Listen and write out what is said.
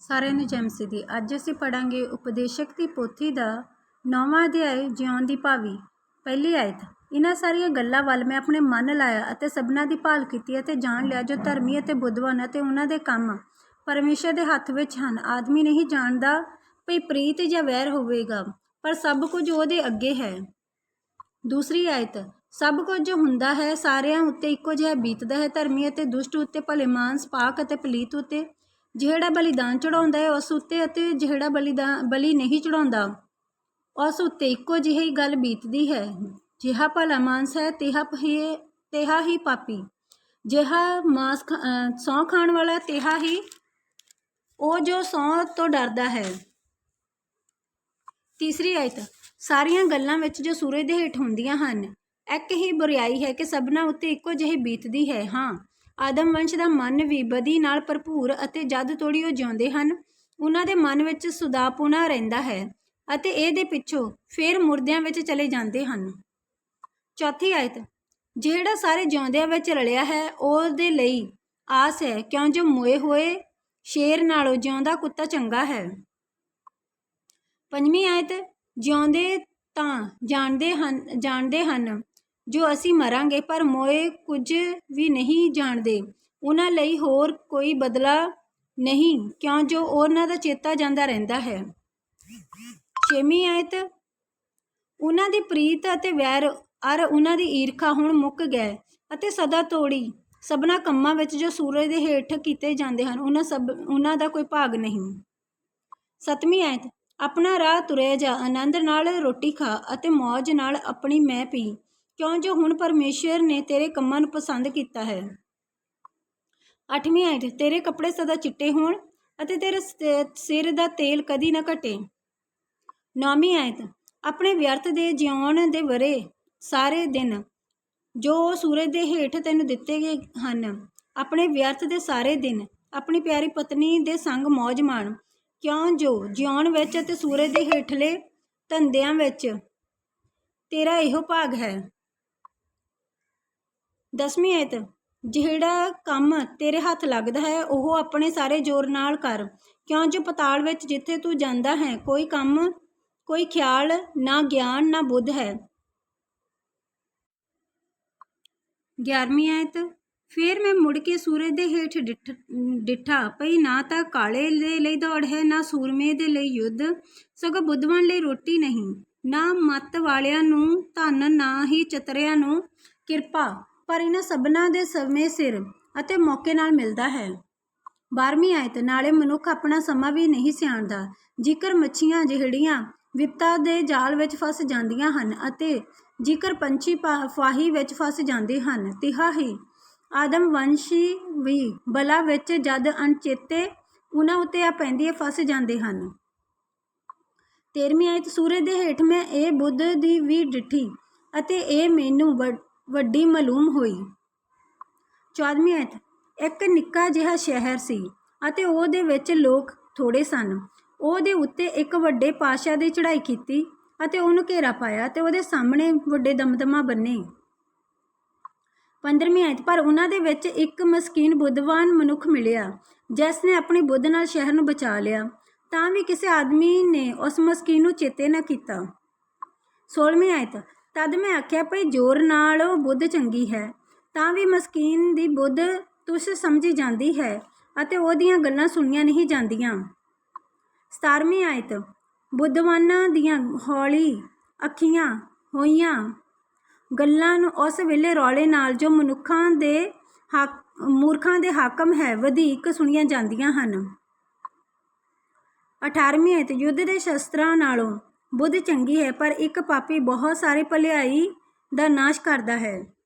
ਸਾਰਿਆਂ ਨੂੰ ਜੈ ਮਸੀਹ ਦੀ ਅੱਜ ਅਸੀਂ ਪੜਾਂਗੇ ਉਪਦੇਸ਼ਕ ਦੀ ਪੋਥੀ ਦਾ ਨੌਵਾਂ ਅਧਿਆਇ ਜਿਉਣ ਦੀ ਭਾਵੀ। ਪਹਿਲੀ ਆਇਤ ਇਹਨਾਂ ਸਾਰੀਆਂ ਗੱਲਾਂ ਵੱਲ ਮੈਂ ਆਪਣੇ ਮਨ ਲਾਇਆ ਅਤੇ ਸਭਨਾ ਦੀ ਭਾਲ ਕੀਤੀ ਅਤੇ ਜਾਣ ਲਿਆ ਜੋ ਧਰਮੀ ਅਤੇ ਬੁੱਧਵਾਨ ਅਤੇ ਉਹਨਾਂ ਦੇ ਕੰਮ ਪਰਮੇਸ਼ਰ ਦੇ ਹੱਥ ਵਿੱਚ ਹਨ। ਆਦਮੀ ਨਹੀਂ ਜਾਣਦਾ ਭਈ ਪ੍ਰੀਤ ਜਾਂ ਵੈਰ ਹੋਵੇਗਾ, ਪਰ ਸਭ ਕੁਝ ਉਹਦੇ ਅੱਗੇ ਹੈ। ਦੂਸਰੀ ਆਇਤ, ਸਭ ਕੁਝ ਜੋ ਹੁੰਦਾ ਹੈ ਸਾਰਿਆਂ ਉੱਤੇ ਇੱਕੋ ਜਿਹਾ ਬੀਤਦਾ ਹੈ। ਧਰਮੀ ਅਤੇ ਦੁਸ਼ਟ ਉੱਤੇ ਭਲੇ ਮਾਨਸ, ਪਾਕ ਅਤੇ ਪਲੀਤ ਉੱਤੇ ਜਿਹੜਾ ਬਲੀਦਾਨ ਚੜਾਉਂਦਾ ਹੈ, ਉਸ ਉੱਤੇ ਅਤੇ ਜਿਹੜਾ ਬਲੀਦਾਨ, ਬਲੀ ਨਹੀਂ ਚੜਾਉਂਦਾ ਉਸ ਉੱਤੇ ਇੱਕੋ ਜਿਹੀ ਗੱਲ ਬੀਤਦੀ ਹੈ। ਜਿਹਾ ਭਲਾ ਮਾਨਸ ਹੈ, ਤਿਹਾ ਹੀ ਤਿਹਾ ਹੀ ਪਾਪੀ। ਜਿਹਾ ਮਾਸ ਖਾ- ਸਹੁੰ ਖਾਣ ਵਾਲਾ, ਤਿਹਾ ਹੀ ਉਹ ਜੋ ਸਹੁੰ ਤੋਂ ਡਰਦਾ ਹੈ। ਤੀਸਰੀ ਆਇਤ, ਸਾਰੀਆਂ ਗੱਲਾਂ ਵਿੱਚ ਜੋ ਸੂਰਜ ਦੇ ਹੇਠ ਹੁੰਦੀਆਂ ਹਨ, ਇੱਕ ਹੀ ਬੁਰੀਾਈ ਹੈ ਕਿ ਸਭਨਾ ਉੱਤੇ ਇੱਕੋ ਜਿਹੀ ਬੀਤਦੀ ਹੈ। ਹਾਂ ਆਦਮ ਵੰਸ਼ ਦਾ ਮਨ ਵੀ ਬਦੀ ਨਾਲ ਭਰਪੂਰ ਅਤੇ ਜਦ ਤੋੜੀ ਉਹ ਜਿਉਂਦੇ ਹਨ, ਉਹਨਾਂ ਦੇ ਮਨ ਵਿੱਚ ਸੁਦਾਪੁਣਾ ਰਹਿੰਦਾ ਹੈ ਅਤੇ ਇਹਦੇ ਪਿੱਛੋਂ ਫੇਰ ਮੁਰਦਿਆਂ ਵਿੱਚ ਚਲੇ ਜਾਂਦੇ ਹਨ। ਚੌਥੀ ਆਇਤ, ਜਿਹੜਾ ਸਾਰੇ ਜਿਉਂਦਿਆਂ ਵਿੱਚ ਰਲਿਆ ਹੈ, ਉਹਦੇ ਲਈ ਆਸ ਹੈ, ਕਿਉਂ ਜੋ ਮੋਏ ਹੋਏ ਸ਼ੇਰ ਨਾਲੋਂ ਜਿਉਂਦਾ ਕੁੱਤਾ ਚੰਗਾ ਹੈ। ਪੰਜਵੀਂ ਆਇਤ, ਜਿਉਂਦੇ ਤਾਂ ਜਾਣਦੇ ਹਨ ਜਾਣਦੇ ਹਨ ਜੋ ਅਸੀਂ ਮਰਾਂਗੇ, ਪਰ ਮੋਏ ਕੁਝ ਵੀ ਨਹੀਂ ਜਾਣਦੇ। ਉਹਨਾਂ ਲਈ ਹੋਰ ਕੋਈ ਬਦਲਾ ਨਹੀਂ, ਕਿਉਂ ਜੋ ਉਹਨਾਂ ਦਾ ਚੇਤਾ ਜਾਂਦਾ ਰਹਿੰਦਾ ਹੈ। ਛੇਵੀਂ ਆਇਤ ਉਹਨਾਂ ਦੀ ਪ੍ਰੀਤ ਅਤੇ ਵੈਰ, ਅਰ ਉਹਨਾਂ ਦੀ ਈਰਖਾ ਹੁਣ ਮੁੱਕ ਗਏ ਅਤੇ ਸਦਾ ਤੋੜੀ। ਸਭਨਾ ਕੰਮਾਂ ਵਿੱਚ ਜੋ ਸੂਰਜ ਦੇ ਹੇਠ ਕੀਤੇ ਜਾਂਦੇ ਹਨ ਉਹਨਾਂ ਸਭ ਉਹਨਾਂ ਦਾ ਕੋਈ ਭਾਗ ਨਹੀਂ। ਸਤਵੀਂ ਆਇਤ, ਆਪਣਾ ਰਾਹ ਤੁਰਿਆ ਜਾ, ਆਨੰਦ ਨਾਲ ਰੋਟੀ ਖਾ ਅਤੇ ਮौज ਨਾਲ ਆਪਣੀ ਮੈਂ ਪੀ। ਕਿਉਂ ਜੋ ਹੁਣ ਪਰਮੇਸ਼ਰ ਨੇ ਤੇਰੇ ਕੰਮਾਂ ਨੂੰ ਪਸੰਦ ਕੀਤਾ ਹੈ? ਅੱਠਵੀਂ ਆਇਤ, ਤੇਰੇ ਕੱਪੜੇ ਸਦਾ ਚਿੱਟੇ ਹੋਣ ਅਤੇ ਤੇਰੇ ਸਿਰ ਦਾ ਤੇਲ ਕਦੀ ਨਾ ਘਟੇ। ਨੌਵੀਂ ਆਇਤ, ਆਪਣੇ ਵਿਅਰਥ ਦੇ ਜਿਉਣ ਦੇ ਵਰੇ ਸਾਰੇ ਦਿਨ ਜੋ ਸੂਰਜ ਦੇ ਹੇਠ ਤੈਨੂੰ ਦਿੱਤੇ ਗਏ ਹਨ, ਆਪਣੇ ਵਿਅਰਥ ਦੇ ਸਾਰੇ ਦਿਨ, ਆਪਣੀ ਪਿਆਰੀ ਪਤਨੀ ਦੇ ਸੰਗ ਮौज ਮਾਣ। ਕਿਉਂ ਜੋ ਜਿਉਣ ਵਿੱਚ ਅਤੇ ਸੂਰਜ ਦੇ ਹੇਠਲੇ ਧੰਦਿਆਂ ਵਿੱਚ ਤੇਰਾ ਇਹੋ ਭਾਗ ਹੈ? ਦਸਵੀਂ ਆਇਤ ਜਿਹੜਾ ਕੰਮ ਤੇਰੇ ਹੱਥ ਲੱਗਦਾ ਹੈ, ਉਹ ਆਪਣੇ ਸਾਰੇ ਜ਼ੋਰ ਨਾਲ ਕਰ। ਕਿਉਂ ਜੋ ਪਤਾਲ ਵਿੱਚ ਜਿੱਥੇ ਤੂੰ ਜਾਂਦਾ ਹੈ, ਕੋਈ ਕੰਮ, ਕੋਈ ਖਿਆਲ, ਨਾ ਗਿਆਨ, ਨਾ ਬੁੱਧ ਹੈ। 11ਵੀਂ ਆਇਤ ਫਿਰ ਮੈਂ ਮੁੜ ਕੇ ਸੂਰਜ ਦੇ ਹੇਠ ਡਿੱਠ- ਡਿੱਠਾ ਪਈ, ਨਾ ਤਾਂ ਕਾਲੇ ਦੇ ਲਈ ਦੌੜ ਹੈ, ਨਾ ਸੂਰਮੇ ਦੇ ਲਈ ਯੁੱਧ, ਸਗੋਂ ਬੁੱਧਵਾਨ ਲਈ ਰੋਟੀ ਨਹੀਂ। ਨਾ ਮੱਤ ਵਾਲਿਆਂ ਨੂੰ ਧਨ, ਨਾ ਹੀ ਚਤਰਿਆਂ ਨੂੰ ਕਿਰਪਾ। ਪਰ ਇਹਨਾਂ ਸਭਨਾਂ ਦੇ ਸਮੇਂ ਸਿਰ ਅਤੇ ਮੌਕੇ ਨਾਲ ਮਿਲਦਾ ਹੈ। 12ਵੀਂ ਆਇਤ, ਨਾਲੇ ਮਨੁੱਖ ਆਪਣਾ ਸਮਾਂ ਵੀ ਨਹੀਂ ਸਿਆਣਦਾ, ਜੇਕਰ ਮੱਛੀਆਂ ਜਿਹੜੀਆਂ ਵਿਪਤਾ ਦੇ ਜਾਲ ਵਿੱਚ ਫਸ ਜਾਂਦੀਆਂ ਹਨ ਅਤੇ ਜੇਕਰ ਪੰਛੀ ਪਾ- ਫਾਹੀ ਵਿੱਚ ਫਸ ਜਾਂਦੇ ਹਨ, ਤਿਹਾ ਹੀ ਆਦਮ ਵੰਸ਼ੀ ਵੀ ਬਲਾ ਵਿੱਚ ਜਦ ਅਣਚੇਤੇ ਉਹਨਾਂ ਉੱਤੇ ਆ ਪੈਂਦੀ ਫਸ ਜਾਂਦੇ ਹਨ। 13ਵੀਂ ਆਇਤ, ਸੂਰਜ ਦੇ ਹੇਠ ਮੈਂ ਇਹ ਬੁੱਧ ਦੀ ਵੀ ਡਿੱਠੀ ਅਤੇ ਇਹ ਮੈਨੂੰ ਵੱਡੀ ਮਾਲੂਮ ਹੋਈ। 14ਵੀਂ ਆਇਤ ਇੱਕ ਨਿੱਕਾ ਜਿਹਾ ਸ਼ਹਿਰ ਸੀ ਅਤੇ ਉਹਦੇ ਵਿੱਚ ਲੋਕ ਥੋੜੇ ਸਨ। ਉਹਦੇ ਉੱਤੇ ਇੱਕ ਵੱਡੇ ਪਾਸ਼ਾ ਦੀ ਚੜ੍ਹਾਈ ਕੀਤੀ ਅਤੇ ਉਹਨੂੰ ਘੇਰਾ ਪਾਇਆ ਤੇ ਉਹਦੇ ਸਾਹਮਣੇ ਵੱਡੇ ਦਮਦਮਾ ਬੰਨੇ। 15ਵੀਂ ਆਇਤ ਪਰ ਉਹਨਾਂ ਦੇ ਵਿੱਚ ਇੱਕ ਮਸਕੀਨ ਬੁੱਧਵਾਨ ਮਨੁੱਖ ਮਿਲਿਆ, ਜਿਸ ਨੇ ਆਪਣੀ ਬੁੱਧ ਨਾਲ ਸ਼ਹਿਰ ਨੂੰ ਬਚਾ ਲਿਆ। ਤਾਂ ਵੀ ਕਿਸੇ ਆਦਮੀ ਨੇ ਉਸ ਮਸਕੀਨ ਨੂੰ ਚੇਤੇ ਨਾ ਕੀਤਾ। 16ਵੀਂ ਆਇਤ ਤਦ ਮੈਂ ਆਖਿਆ, ਭਈ ਜ਼ੋਰ ਨਾਲ ਬੁੱਧ ਚੰਗੀ ਹੈ, ਤਾਂ ਵੀ ਮਸਕੀਨ ਦੀ ਬੁੱਧ ਤੁਸ ਸਮਝੀ ਜਾਂਦੀ ਹੈ ਅਤੇ ਉਹਦੀਆਂ ਗੱਲਾਂ ਸੁਣੀਆਂ ਨਹੀਂ ਜਾਂਦੀਆਂ। 17ਵੀਂ ਆਇਤ, ਬੁੱਧਵਾਨਾਂ ਦੀਆਂ ਹੌਲੀ ਅੱਖੀਆਂ ਹੋਈਆਂ, ਗੱਲਾਂ ਨੂੰ ਉਸ ਵੇਲੇ ਰੌਲੇ ਨਾਲ ਜੋ ਮਨੁੱਖਾਂ ਦੇ ਹੱਕ, ਮੂਰਖਾਂ ਦੇ ਹਾਕਮ ਹੈ, ਵਧੇਕ ਸੁਣੀਆਂ ਜਾਂਦੀਆਂ ਹਨ। 18ਵੀਂ ਆਇਤ, ਯੁੱਧ ਦੇ ਸ਼ਸਤਰਾਂ ਨਾਲੋਂ ਬੁੱਧ ਚੰਗੀ ਹੈ ਪਰ ਇੱਕ ਪਾਪੀ ਬਹੁਤ ਸਾਰੇ ਭਲਾਈ ਦਾ ਨਾਸ਼ ਕਰਦਾ ਹੈ।